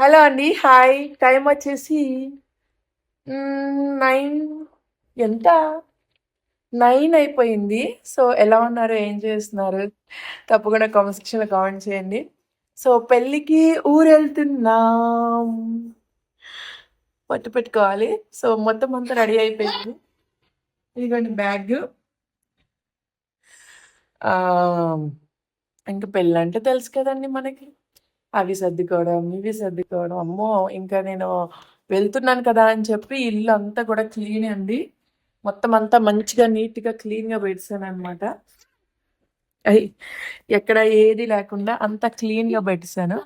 Hello అండి hi. Time వచ్చేసి nine ఎంత? నైన్ అయిపోయింది. సో ఎలా ఉన్నారు? ఏం చేస్తున్నారు? తప్పకుండా కామెంట్ సెక్షన్లో కామెంట్ చేయండి. సో పెళ్ళికి ఊరు వెళ్తున్నాం పట్టు పెట్టుకోవాలి. సో మొత్తం అంతా రెడీ అయిపోయింది. ఇదిగోండి బ్యాగ్. ఇంకా పెళ్ళంటే తెలుసు కదండి మనకి. అవి సర్దుకోవడం ఇవి సర్దుకోవడం. అమ్మో! ఇంకా నేను వెళ్తున్నాను కదా అని చెప్పి ఇల్లు అంతా కూడా క్లీన్ అండి. మొత్తం అంతా మంచిగా నీట్గా క్లీన్గా పెట్టాను అనమాట ఎక్కడ ఏది లేకుండా అంతా క్లీన్గా పెట్టాను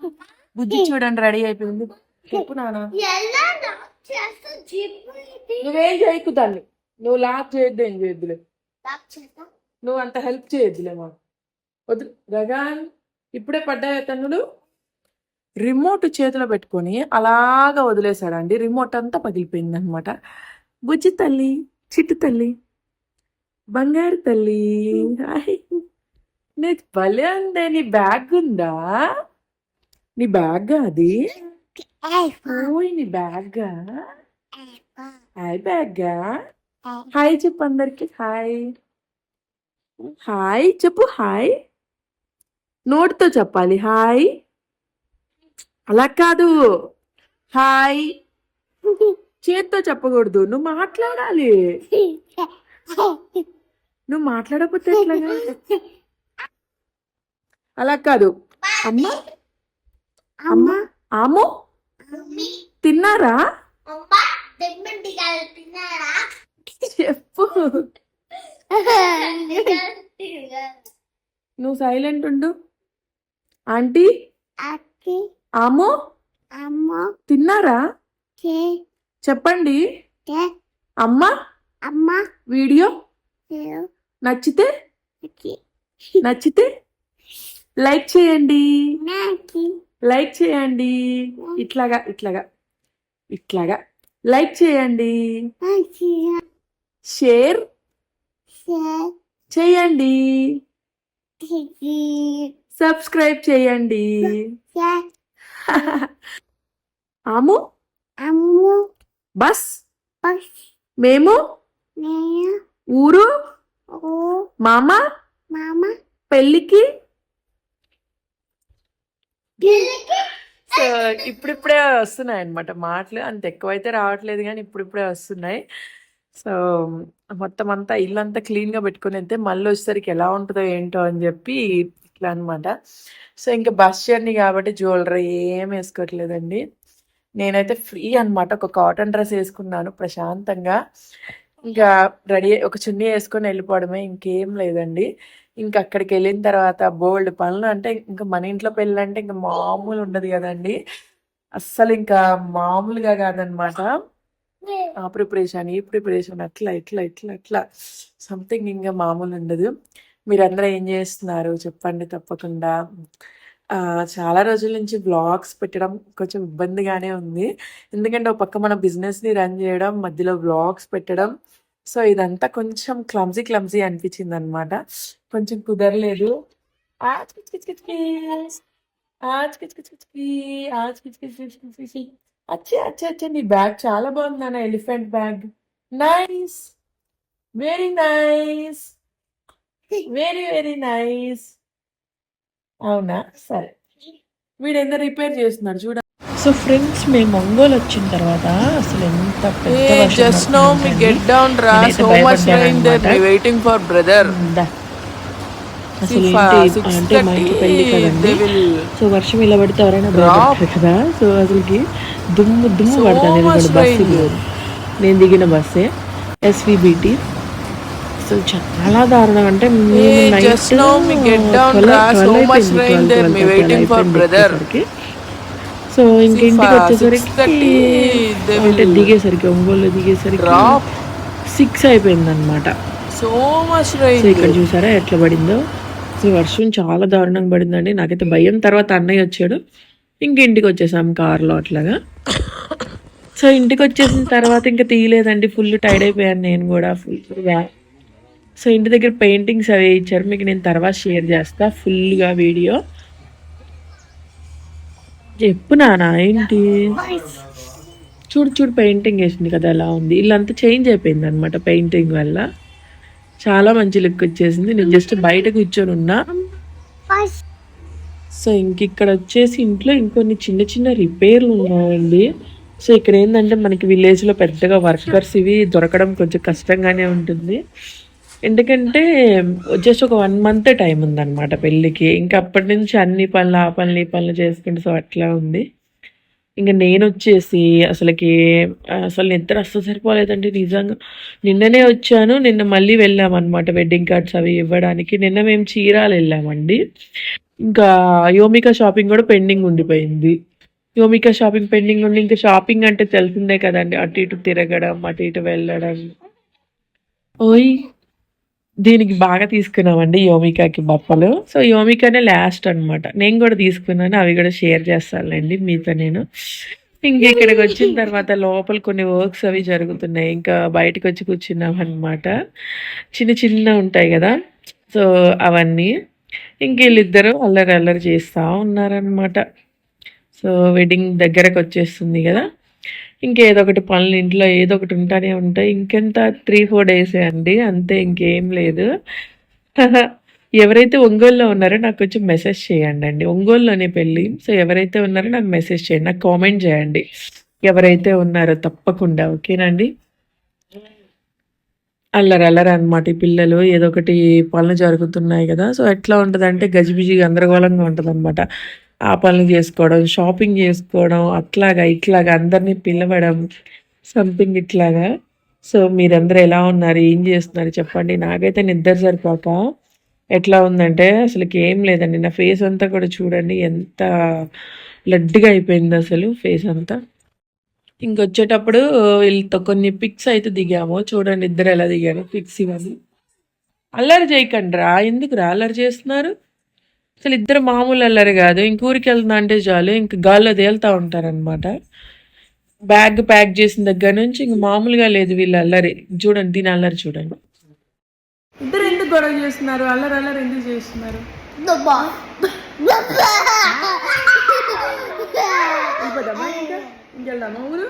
బుద్ధి చూడండి రెడీ అయిపోయింది. చెప్పు నాన్న. నువ్వేం చేయకు దాన్ని. నువ్వు లాక్ చేయొద్దు ఏం చేయొద్దులే. నువ్వు అంత హెల్ప్ చేయొద్దులే మా వద్దు. గగాన్ ఇప్పుడే పడ్డాయి తన్నుడు? రిమోట్ చేతిలో పెట్టుకొని అలాగా వదిలేశాడండి. రిమోట్ అంతా పగిలిపోయింది అనమాట బుజ్జి తల్లి చిట్టు తల్లి బంగారు తల్లి హాయ్. భలే ఉందే నీ బ్యాగ్ ఉందా? నీ బ్యాగ్ అది? ఓయ్ నీ బ్యాగ్? Hi bag? హాయ్ చెప్పు అందరికి హాయ్. హాయ్ చెప్పు హాయ్. నోటితో చెప్పాలి హాయ్. అలా కాదు. హాయ్. చేత్తో చెప్పకూడదు. నువ్వు మాట్లాడాలి. నువ్వు మాట్లాడకపోతే ఎట్లాగా? అలా కాదు. అమ్మ? అమ్మ? ఆము? తిన్నారా? చెప్పు. నువ్వు సైలెంట్ ఉండు. ఆంటీ? ఆము అమ్మ! తిన్నారా? కే చెప్పండి. కే అమ్మ? అమ్మ! వీడియో? నచ్చితే? నచ్చితే? లైక్ చేయండి. లైక్ చేయండి. ఇట్లాగా ఇట్లాగా ఇట్లాగా. లైక్ చేయండి. షేర్? చేయండి. సబ్స్క్రైబ్ చేయండి. ఆము అమ్మ బస్? బస్. మేము? నేను ఊరు? ఓ మామ? మామ. పెళ్ళికి? సో ఇప్పుడిప్పుడే వస్తున్నాయి అనమాట మాటలు. అంత ఎక్కువైతే రావట్లేదు కానీ ఇప్పుడిప్పుడే వస్తున్నాయి. సో మొత్తం అంతా ఇల్లు అంతా క్లీన్గా పెట్టుకుని వెళ్తే మళ్ళీ వచ్చేసరికి ఎలా ఉంటుందో ఏంటో అని చెప్పి ఇట్లా అనమాట సో ఇంకా బస్ జర్నీ కాబట్టి జ్యువెలరీ ఏం వేసుకోవట్లేదండి నేనైతే ఫ్రీ అనమాట ఒక కాటన్ డ్రెస్ వేసుకున్నాను ప్రశాంతంగా. ఇంకా రెడీ ఒక చున్నీ వేసుకొని వెళ్ళిపోవడమే ఇంకేం లేదండి. ఇంకా అక్కడికి వెళ్ళిన తర్వాత బోల్డ్ పనులు అంటే ఇంకా మన ఇంట్లో పెళ్ళి అంటే ఇంకా మామూలు ఉండదు కదండి. అస్సలు ఇంకా మామూలుగా కాదనమాట ఆ ప్రిపరేషన్ ఈ ప్రిపరేషన్ అట్లా ఇట్లా ఇట్లా ఇట్లా. సంథింగ్ ఇంకా మామూలు ఉండదు. మీరందరూ ఏం చేస్తున్నారు? చెప్పండి తప్పకుండా. చాలా రోజుల నుంచి బ్లాగ్స్ పెట్టడం కొంచెం ఇబ్బందిగానే ఉంది. ఎందుకంటే ఒక పక్క మన బిజినెస్ని రన్ చేయడం మధ్యలో బ్లాగ్స్ పెట్టడం. సో ఇదంతా కొంచెం క్లమ్జీ క్లమ్జీ అనిపించింది అనమాట కొంచెం కుదరలేదు. ఆచ్ కిచ్ కిచ్ అచ్చే అచ్చే అచ్చే నీ బ్యాగ్ చాలా బాగుంది అన్న elephant bag. Nice. Very nice. Very very nice అవునా? సరే. వీడు ఎంత రిపేర్ చేస్తున్నాడు చూడ. సో ఫ్రెండ్స్ మేము ఒంగోలు వచ్చిన తర్వాత అసలు ఎంత just no me get down రా so much rain there. Me waiting for brother? అసలు ఏంటి? అంటే మా ఇంటి కదండి. సో వర్షం ఇలా పడితే ఎవరైనా. భయపడతారు కదా? సో అసలుకి దుమ్ము దుమ్ము So పడుతుంది. బస్సు. నేను దిగిన బస్సే ఎస్విబిటి సో చాలా దారుణం అంటే మేము Hey, night just now me get down, 12 ra. So 12 much అయిపోయింది, rain 12, there, me 12 waiting అలా for అయిపోయింది brother. వచ్చేసరికి. సో ఇంటికి వచ్చేసరికి 6:30, they అంటే దిగేసరికి ఒంగోలు దిగేసరికి. సిక్స్ అయిపోయింది అనమాట. సో ఇక్కడ there. చూసారా ఎట్లా పడిందో సో వర్షం చాలా దారుణంగా పడిందండి నాకైతే భయం తర్వాత అన్నయ్య వచ్చాడు ఇంక ఇంటికి వచ్చేసాం కార్లో అట్లాగా సో ఇంటికి వచ్చేసిన తర్వాత ఇంకా తీయలేదండి ఫుల్ టైర్డ్ అయిపోయాను నేను కూడా ఫుల్ సో ఇంటి దగ్గర పెయింటింగ్స్ అవి ఇచ్చారు. మీకు నేను తర్వాత షేర్ చేస్తా ఫుల్గా వీడియో. చెప్పు నానా ఏంటి? చూడు చూడు పెయింటింగ్ వేసింది కదా ఎలా ఉంది. ఇల్లంతా చేంజ్ అయిపోయింది అనమాట పెయింటింగ్ వల్ల. చాలా మంచి లుక్ వచ్చేసింది. నేను జస్ట్ బయట కూర్చొని ఉన్నా. సో ఇంక ఇక్కడ వచ్చేసి ఇంట్లో ఇంకొన్ని చిన్న చిన్న రిపేర్లు ఉన్నాయండి. సో ఇక్కడ ఏంటంటే మనకి విలేజ్లో పెద్దగా వర్కర్స్ ఇవి దొరకడం కొంచెం కష్టంగానే ఉంటుంది. ఎందుకంటే జస్ట్ ఒక వన్ మంత్ టైం ఉందన్నమాట పెళ్ళికి. ఇంకా అప్పటి నుంచి అన్ని పనులు ఆ పనులు ఈ పనులు చేసుకుంటూ సో అట్లా ఉంది. ఇంకా నేను వచ్చేసి అసలుకి అసలు నిద్ర అస్సలు సరిపోలేదండి నిజంగా. నిన్ననే వచ్చాను నిన్న మళ్ళీ వెళ్ళామన్నమాట వెడ్డింగ్ కార్డ్స్ అవి ఇవ్వడానికి. నిన్న మేము చీరాలు వెళ్ళామండి. ఇంకా యోమిక షాపింగ్ కూడా పెండింగ్ ఉండిపోయింది. యోమిక షాపింగ్ పెండింగ్ ఉండి ఇంకా షాపింగ్ అంటే తెలిసిందే కదండి. అటు ఇటు తిరగడం అటు ఇటు వెళ్ళడం. ఓయ్! దీనికి బాగా తీసుకున్నామండి యోమికాకి బప్పలు. సో యోమికానే లాస్ట్ అన్నమాట. నేను కూడా తీసుకున్నాను అవి కూడా షేర్ చేస్తానులేండి మీతో నేను. ఇంకా ఇక్కడికి వచ్చిన తర్వాత లోపల కొన్ని వర్క్స్ అవి జరుగుతున్నాయి. ఇంకా బయటకు వచ్చి కూర్చున్నాం అనమాట చిన్న చిన్న ఉంటాయి కదా. సో అవన్నీ ఇంక వీళ్ళిద్దరూ అల్లరి అల్లరి చేస్తూ ఉన్నారనమాట సో వెడ్డింగ్ దగ్గరకు వచ్చేస్తుంది కదా. ఇంకేదో ఒకటి పనులు ఇంట్లో ఏదో ఒకటి ఉంటానే ఉంటాయి. ఇంకెంత త్రీ ఫోర్ డేసే అండి. అంతే ఇంకేం లేదు. ఎవరైతే ఒంగోలులో ఉన్నారో నాకు కొంచెం మెసేజ్ చేయండి అండి. ఒంగోలులోనే పెళ్ళి. సో ఎవరైతే ఉన్నారో నాకు మెసేజ్ చేయండి. నాకు కామెంట్ చేయండి. ఎవరైతే ఉన్నారో తప్పకుండా. ఓకేనండి అల్లరి అల్లరి అనమాట ఈ పిల్లలు. ఏదో ఒకటి పనులు జరుగుతున్నాయి కదా. సో ఎట్లా ఉంటుంది అంటే గజిబిజి గందరగోళంగా ఉంటుంది అనమాట ఆ పనులు చేసుకోవడం షాపింగ్ చేసుకోవడం అట్లాగా ఇట్లాగా అందరినీ పిలవడం సంథింగ్ ఇట్లాగా. సో మీరందరూ ఎలా ఉన్నారు? ఏం చేస్తున్నారు? చెప్పండి. నాకైతే నిద్ర సరిపోక. ఎట్లా ఉందంటే అసలుకి ఏం లేదండి. నా ఫేస్ అంతా కూడా చూడండి ఎంత లడ్డుగా అయిపోయింది అసలు ఫేస్ అంతా. ఇంకొచ్చేటప్పుడు వీళ్ళతో కొన్ని పిక్స్ అయితే దిగాము. చూడండి ఇద్దరు ఎలా దిగాను పిక్స్ ఇవన్నీ. అల్లరి చేయకండి రా. ఎందుకు రా అల్లరి చేస్తున్నారు? అసలు ఇద్దరు మామూలు అల్లరి కాదు. ఇంక ఊరికి వెళ్తున్నా అంటే చాలు. ఇంక గాల్లో తేలుతూ ఉంటారనమాట బ్యాగ్ ప్యాక్ చేసిన దగ్గర నుంచి ఇంక మామూలుగా లేదు వీళ్ళు అల్లరి. చూడండి దీని అల్లరి చూడండి. ఇద్దరు ఎందుకు గొడవ చేస్తున్నారు? అల్లరి అల్లరి ఎందుకు చేస్తున్నారు? వెళ్ళిపోదామా ఇంకా? ఇంకెళ్దామా ఊరు?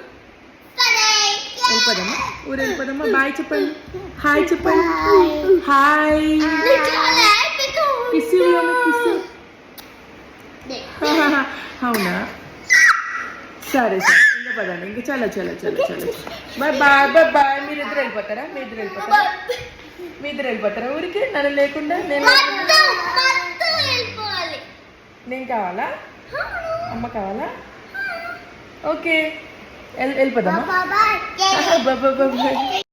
వెళ్ళిపోదామా? ఊరు వెళ్ళిపోదామా? బాయ్ చెప్పండి. హాయ్ చెప్పండి. హాయ్. కిస్సు కిస్సు అవునా? సరే సరే. ఇంకా పదండి. ఇంకా చలో చలో చలో చలో బాయ్ బాయ్ బాయ్ బాయ్ మీరు ఇద్దరు వెళ్ళిపోతారా? మీ ఇద్దరు వెళ్ళిపోతారా? మీ ఇద్దరు వెళ్ళిపోతారా ఊరికి? నన్ను లేకుండా నేను? నేను కావాలా? అమ్మ కావాలా? ఓకే. వెళ్ళిపోదామా? బాయ్